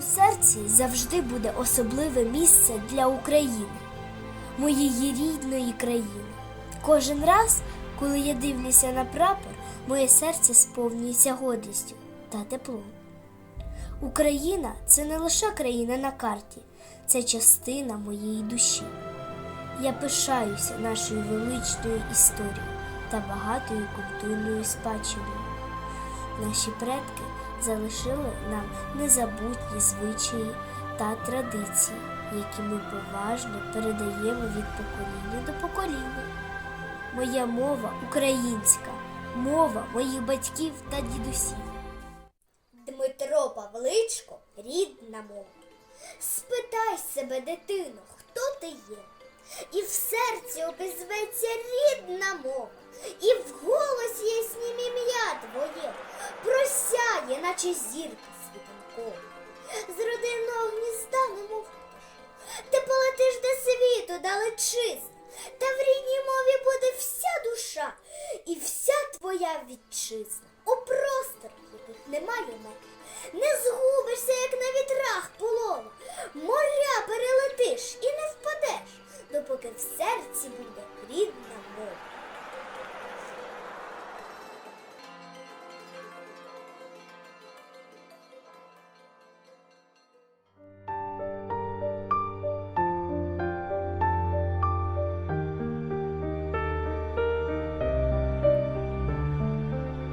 Моєму серці завжди буде особливе місце для України, моєї рідної країни. Кожен раз, коли я дивлюся на прапор, моє серце сповнюється гордістю та теплом. Україна це не лише країна на карті, це частина моєї душі. Я пишаюся нашою величною історією та багатою культурною спадщиною. Наші предки залишили нам незабутні звичаї та традиції, які ми поважно передаємо від покоління до покоління. Моя мова українська, мова моїх батьків та дідусів. Дмитро Павличко рідна мова. Спитай себе, дитино, хто ти є? І в серці обізветься рідна мова, і в голосі яснім ім'я наче зірка світанкова. З родинного гнізда, немов. Ти полетиш до світу далечиз, та в рідній мові буде вся душа і вся твоя вітчизна. У просторах, яких немає меж. Не згубишся,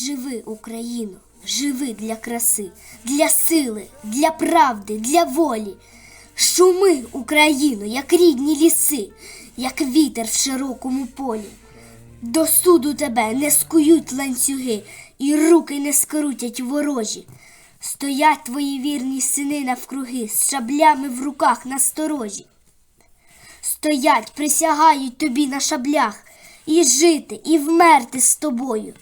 Живи, Україно, живи для краси, для сили, для правди, для волі. Шуми, Україно, як рідні ліси, як вітер в широкому полі. До суду тебе не скують ланцюги, і руки не скрутять ворожі. Стоять твої вірні сини навкруги з шаблями в руках насторожі. Стоять, присягають тобі на шаблях, і жити, і вмерти з тобою.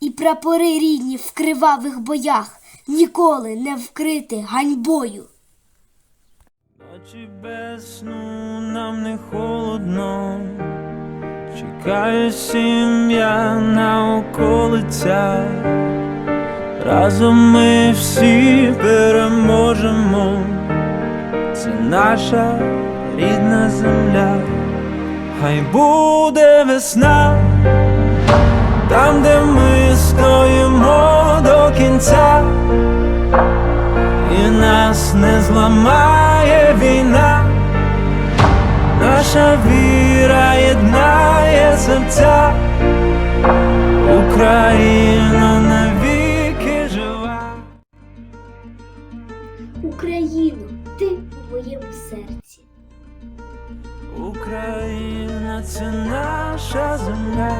І прапори рідні в кривавих боях ніколи не вкрити ганьбою. Ночі без сну нам не холодно, чекає сім'я на околицях. Разом ми всі переможемо, це наша рідна земля, хай буде весна, там, де кінця і нас не зламає війна, наша віра єднає серця, Україна навіки жива. Україно, ти у моєму серці. Україна це наша земля.